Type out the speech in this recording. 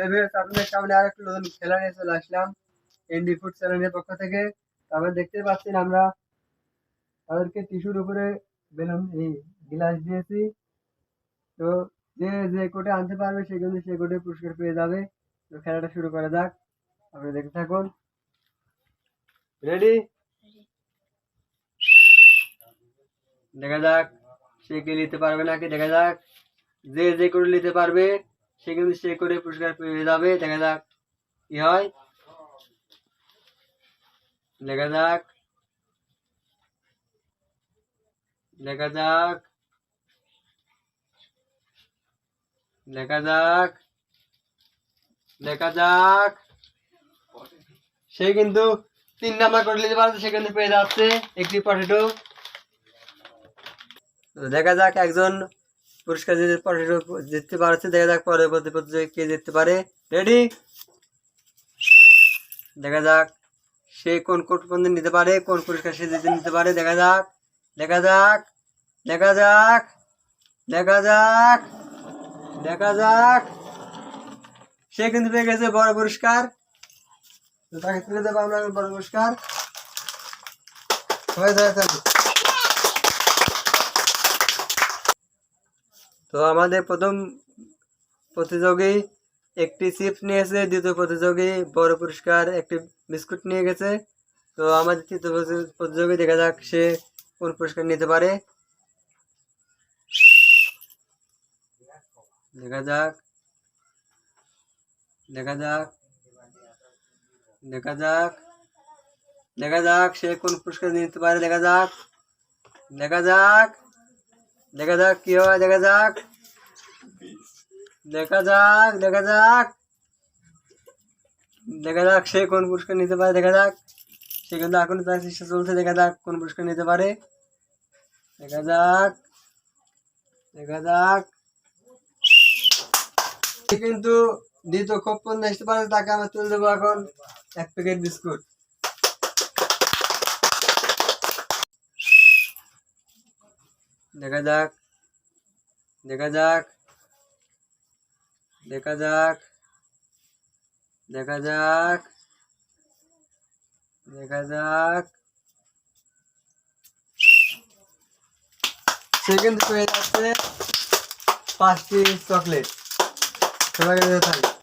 আপনাদের সামনে আর নতুন খেলা নিয়ে চলে আসলাম। এনডি ফুড চ্যানেলের পক্ষ থেকে। তারপরে দেখতে পাচ্ছেন আমরা তাদেরকে টিস্যুর উপরে বেলুন, এই গ্লাস দিয়েছি। তো যে যে কোটে আনতে পারবে সে কিন্তু সে কোটে পুরস্কার পেয়ে যাবে। তো খেলাটা শুরু করা যাক। আপনি দেখতে থাকুন। রেডি দেখা যাক, সে কে নিতে পারবে নাকি? দেখা যাক। যে যে করে নিতে পারবে সে কিন্তু সে করে পুরস্কার পেয়ে যাবে, দেখা যাক কি হয়। দেখা যাক। দেখা যাক। দেখা যাক। দেখা যাক। সে কিন্তু তিন নাম্বার করে নিতে পারছে কিন্তু পেয়ে যাচ্ছে একটি পটেটো দেখা যাক একজন পুরস্কার জিতে জিততে পারছে, দেখা যাক পরবর্তী প্রতিযোগী কে জিততে পারে। রেডি দেখা যাক সে কোন কোট পর্যন্ত নিতে পারে, কোন পুরস্কার সে জিতে নিতে পারে, দেখা যাক দেখা যাক দেখা যাক দেখা যাক দেখা যাক। সে কিন্তু পেয়ে গেছে বড় পুরস্কার। তাকে তুলে দেবো আমরা বড় পুরস্কার। সবাই ধরে তো আমাদের প্রথম প্রতিযোগী একটি চিপস নিয়েছে, দ্বিতীয় প্রতিযোগী বড় পুরস্কার, একটি বিস্কুট নিয়ে গেছে। তো আমাদের তৃতীয় প্রতি- প্রতিযোগী দেখা যাক সে কোন পুরস্কার নিতে পারে। দেখা যাক। দেখা যাক। দেখা যাক। দেখা যাক সে কোন পুরস্কার নিতে পারে। দেখা যাক। দেখা যাক। দেখা যাক, কি হয়, দেখা যাক। দেখা যাক দেখা যাক। দেখা যাক সে কোন পুরস্কার নিতে পারে, দেখা যাক। সে কিন্তু এখন তার চেষ্টা চলছে, দেখা যাক কোন পুরস্কার নিতে পারে। দেখা যাক দেখা যাক। কিন্তু দ্বিতীয় খুব পণ্য আসতে পারে, তাকে আমরা তুলে দেবো এখন এক প্যাকেট বিস্কুট দেখা যাক দেখা যাক দেখা যাক দেখা যাক দেখা যাক। সে কিন্তু পেয়ে যাচ্ছে পাঁচটি চকলেট সবাইকে দিতে থাকবে